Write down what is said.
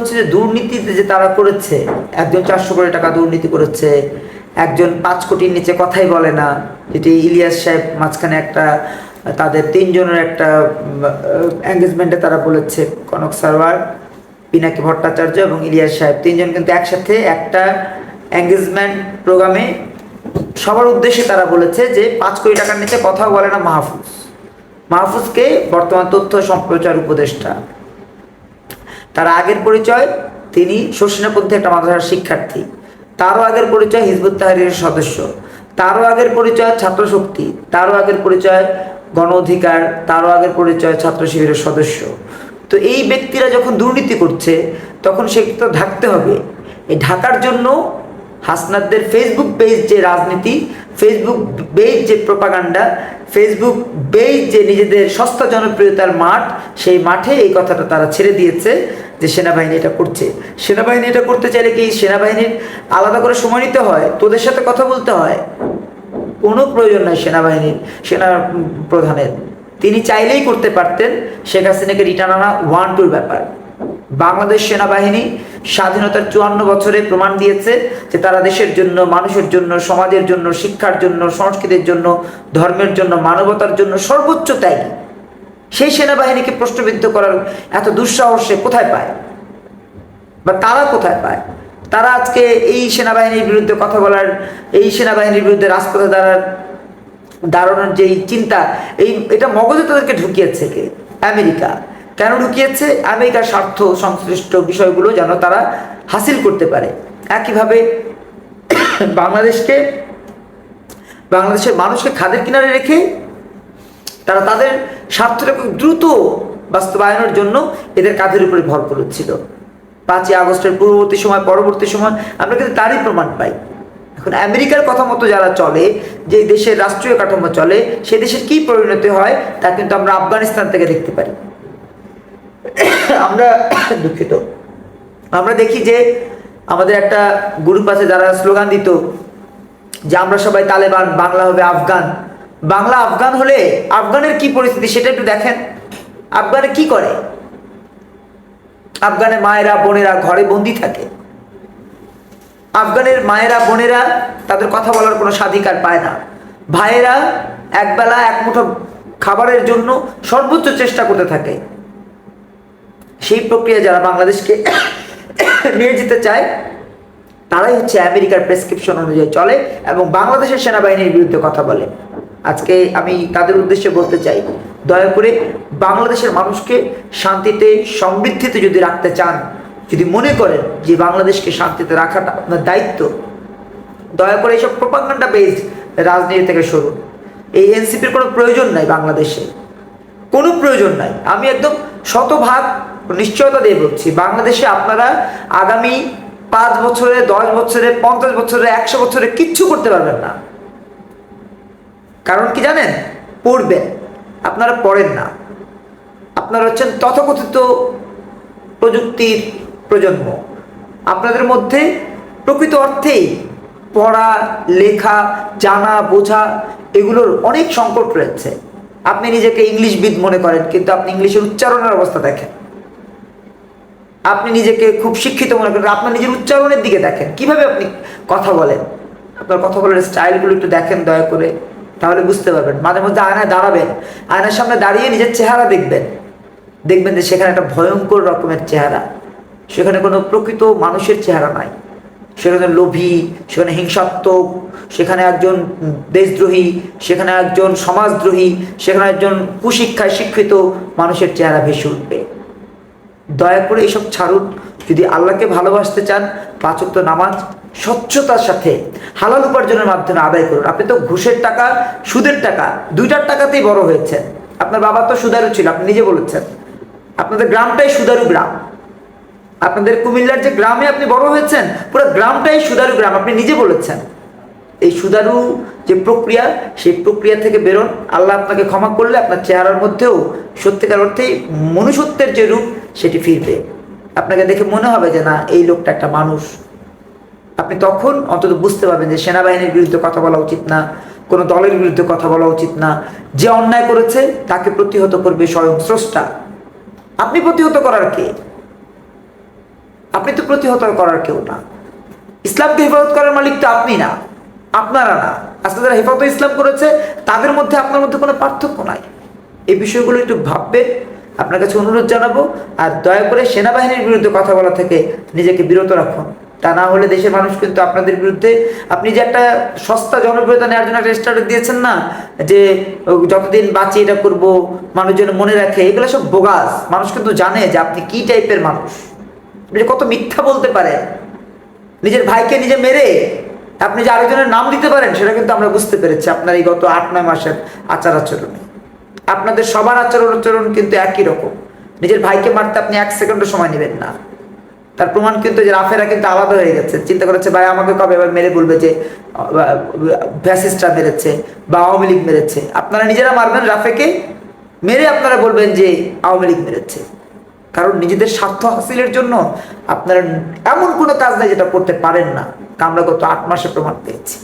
হচ্ছে যে দুর্নীতিতে যে তারা করেছে, একজন চারশো কোটি টাকা দুর্নীতি করেছে, একজন পাঁচ কোটির নিচে কথাই বলে না, যেটি ইলিয়াস সাহেব মাঝখানে একটা, তাদের তিনজনের একটা এঙ্গেজমেন্টে তারা বলেছে, কনক সারওয়ার পিনাকি ভট্টাচার্য এবং ইলিয়াস সাহেব। তিনজন কিন্তু একসাথে একটা এঙ্গেজমেন্ট প্রোগ্রামে সবার উদ্দেশ্যে তারা বলেছে যে পাঁচ কোটি টাকার নিচে কথা বলে না মাহফুজ। মাহফুজকে বর্তমান তথ্য সম্প্রচার উপদেষ্টা তার আগের পরিচয়, তিনি শর্ষিনাপন্থী একটা মাদ্রাসার শিক্ষার্থী। তারও আগের পরিচয় হিজবুত তাহারির সদস্য। তারও আগের পরিচয় ছাত্র শক্তি তারও আগের পরিচয় গণ অধিকার তারও আগের পরিচয় ছাত্র শিবিরের সদস্য। তো এই ব্যক্তিরা যখন দুর্নীতি করছে, তখন সে তো ঢাকতে হবে। এই ঢাকার জন্য হাসনাদদের ফেসবুক পেজ যে রাজনীতি ফেসবুক পেজ যে প্রপাগান্ডা ফেসবুক পেজ যে নিজেদের সস্তা জনপ্রিয়তার মাঠ, সেই মাঠে এই কথাটা তারা ছেড়ে দিয়েছে যে সেনাবাহিনী এটা করছে। সেনাবাহিনী এটা করতে চাইলে কি সেনাবাহিনীর আলাদা করে সময় নিতে হয়? তোদের সাথে কথা বলতে হয়? কোনো প্রয়োজন নাই সেনাবাহিনীর সেনা প্রধানের তিনি চাইলেই করতে পারতেন, শেখ হাসিনাকে রিটার্ন আনা ওয়ান টুর ব্যাপার। বাংলাদেশ সেনাবাহিনী স্বাধীনতার চুয়ান্ন বছরে প্রমাণ দিয়েছে যে তারা দেশের জন্য, মানুষের জন্য, সমাজের জন্য, শিক্ষার জন্য, সংস্কৃতির জন্য, ধর্মের জন্য, মানবতার জন্য সর্বোচ্চ ত্যাগী। সেই সেনাবাহিনীকে প্রশ্নবিদ্ধ করার এত দুঃসাহস সে কোথায় পায়? বা তারা কোথায় পায়? তারা আজকে এই সেনাবাহিনীর বিরুদ্ধে কথা বলার, এই সেনাবাহিনীর বিরুদ্ধে রাজপথে দাঁড়ার দাঁড়ানোর যেই চিন্তা, এই, এটা মগজে তাদেরকে ঢুকিয়েছে কে? আমেরিকা। কেন ঢুকিয়েছে আমেরিকার স্বার্থ সংশ্লিষ্ট বিষয়গুলো যেন তারা হাসিল করতে পারে। একইভাবে বাংলাদেশকে, বাংলাদেশের মানুষকে খাদের কিনারে রেখে তারা তাদের স্বার্থটাকে দ্রুত বাস্তবায়নের জন্য এদের কাঁধের উপরে ভর করেছিল। পাঁচই আগস্টের পূর্ববর্তী সময়, পরবর্তী সময় আমরা কিন্তু তারই প্রমাণ পাই। এখন আমেরিকার কথা মতো যারা চলে, যে দেশের রাষ্ট্রীয় কাঠামো চলে, সে দেশের কি পরিণতি হয় তা কিন্তু আমরা আফগানিস্তান থেকে দেখতে পারি। আমরা দুঃখিত। আমরা দেখি যে আমাদের একটা গ্রুপ আছে যারা স্লোগান দিত যে আমরা সবাই তালেবান, বাংলা হবে আফগান। বাংলা আফগান হলে আফগানের কি পরিস্থিতি সেটা একটু দেখেন। আফগানে কি করে? আফগানে মায়েরা, বোনেরা ঘরে বন্দি থাকে। আফগানের মায়েরা, বোনেরা তাদের কথা বলার কোনো স্বাধিকার পায় না। ভাইয়েরা একবেলা এক মুঠো খাবারের জন্য সর্বোচ্চ চেষ্টা করতে থাকে। সেই প্রক্রিয়া যারা বাংলাদেশকে নিয়ে যেতে চায়, তারাই হচ্ছে আমেরিকার প্রেসক্রিপশন অনুযায়ী চলে এবং বাংলাদেশের সেনাবাহিনীর বিরুদ্ধে কথা বলে। আজকে আমি তাদের উদ্দেশ্যে বলতে চাই, দয়া করে বাংলাদেশের মানুষকে শান্তিতে, সমৃদ্ধিতে যদি রাখতে চান, যদি মনে করেন যে বাংলাদেশকে শান্তিতে রাখাটা আপনার দায়িত্ব, দয়া করে এইসব প্রপাগান্ডা বেসড রাজনীতি থেকে সরুন। এই এনসিপির কোনো প্রয়োজন নাই বাংলাদেশে। কোনো প্রয়োজন নাই। আমি একদম শতভাগ নিশ্চয়তা দিয়ে বলছি, বাংলাদেশে আপনারা আগামী পাঁচ বছরে, দশ বছরে, পঞ্চাশ বছরে, একশো বছরে কিচ্ছু করতে পারবেন না। কারণ কি জানেন? পড়বেন আপনারা পড়েন না। আপনারা হচ্ছেন তথাকথিত প্রযুক্তির প্রজন্ম। আপনাদের মধ্যে প্রকৃত অর্থেই পড়া, লেখা, জানা, বোঝা এগুলোর অনেক সংকট রয়েছে। আপনি নিজেকে ইংলিশবিদ মনে করেন, কিন্তু আপনি ইংলিশের উচ্চারণের অবস্থা দেখেন। আপনি নিজেকে খুব শিক্ষিত মনে করেন, আপনার নিজের উচ্চারণের দিকে দেখেন। কীভাবে আপনি কথা বলেন? আপনার কথা বলার স্টাইলগুলো একটু দেখেন দয়া করে, তাহলে বুঝতে পারবেন। মাঝে মধ্যে আয়নায় দাঁড়াবেন, আয়নার সামনে দাঁড়িয়ে নিজের চেহারা দেখবেন। দেখবেন যে সেখানে একটা ভয়ঙ্কর রকমের চেহারা। সেখানে কোনো প্রকৃত মানুষের চেহারা নাই। সেখানে লোভী, সেখানে হিংসাত্মক, সেখানে একজন দেশদ্রোহী, সেখানে একজন সমাজদ্রোহী, সেখানে একজন কুশিক্ষায় শিক্ষিত মানুষের চেহারা ভেসে উঠবে। দয়া করে এইসব ছাড়ুন। যদি আল্লাহকে ভালোবাসতে চান পাচক নামাজ স্বচ্ছতার সাথে, হালাল উপার্জনের মাধ্যমে আদায় করুন। আপনি তো ঘুষের টাকা, সুদের টাকা, দুইটার টাকাতেই বড় হয়েছেন। আপনার বাবা তো সুদারু ছিল, আপনি নিজে বলেছেন। আপনাদের গ্রামটাই সুদারু গ্রাম। আপনাদের কুমিল্লার যে গ্রামে আপনি বড় হয়েছেন, পুরো গ্রামটাই সুদারু গ্রাম, আপনি নিজে বলেছেন। এই সুদারু যে প্রক্রিয়া, সেই প্রক্রিয়া থেকে বেরোন। আল্লাহ আপনাকে ক্ষমা করলে আপনার চেহারার মধ্যেও সত্যিকার অর্থেই মনুষ্যত্বের যে রূপ সেটি ফিরবে। আপনাকে দেখে মনে হবে যে না, এই লোকটা একটা মানুষ। আপনি তখন অন্তত বুঝতে পারবেন যে সেনাবাহিনীর বিরুদ্ধে কথা বলা উচিত না, কোনো দলের বিরুদ্ধে কথা বলা উচিত না। যে অন্যায় করেছে, তাকে প্রতিহত করবে স্বয়ং স্রষ্টা। আপনি প্রতিহত করার কে? আপনি তো প্রতিহত করার কেউ না। ইসলামকে হেফাজত করার মালিক তো আপনি না, আপনারা না। আজকে যারা হেফাজত ইসলাম করেছে, তাদের মধ্যে আপনার মধ্যে কোনো পার্থক্য নাই। এই বিষয়গুলো একটু ভাববেন। আপনার কাছে অনুরোধ জানাব, আর দয়া করে সেনাবাহিনীর বিরুদ্ধে কথা বলা থেকে নিজেকে বিরত রাখুন। তা না হলে দেশের মানুষ কিন্তু আপনাদের বিরুদ্ধে, আপনি যে একটা সস্তা জনপ্রিয়তা নেওয়ার জন্য একটা স্টার্ট দিয়েছেন না, যে যতদিন বাঁচি এটা করব, মানুষজন মনে রাখে, এগুলো সব বোগাস। মানুষ কিন্তু জানে যে আপনি কি টাইপের মানুষ। যে কত মিথ্যা বলতে পারেন। নিজের ভাইকে নিজে মেরে আপনি যে আরেকজনের নাম দিতে পারেন, সেটা কিন্তু আমরা বুঝতে পেরেছি। আপনার এই গত আট, নয় মাসের আচার আচরণে। আপনাদের সবার আচরণ আচরণ কিন্তু একই রকম। নিজের ভাইকে মারতে আপনি এক সেকেন্ডও সময় নেবেন না। তার প্রমাণ কিন্তু যে রাফেরা কিন্তু আলাদা হয়ে গেছে। চিন্তা করেছে, ভাই, আমাকে কবে এবার মেরে বলবে যে, ফ্যাসিস্টরা মেরেছে বা আওয়ামী লীগ মেরেছে? আপনারা নিজেরা মারবেন রাফেকে, মেরে আপনারা বলবেন যে, আওয়ামী লীগ মেরেছে। কারণ নিজেদের স্বার্থ হাসিলের জন্য আপনারা এমন কোনো কাজ নেই যেটা করতে পারেন না। আমরা গত আট মাসে প্রমাণ পেয়েছি।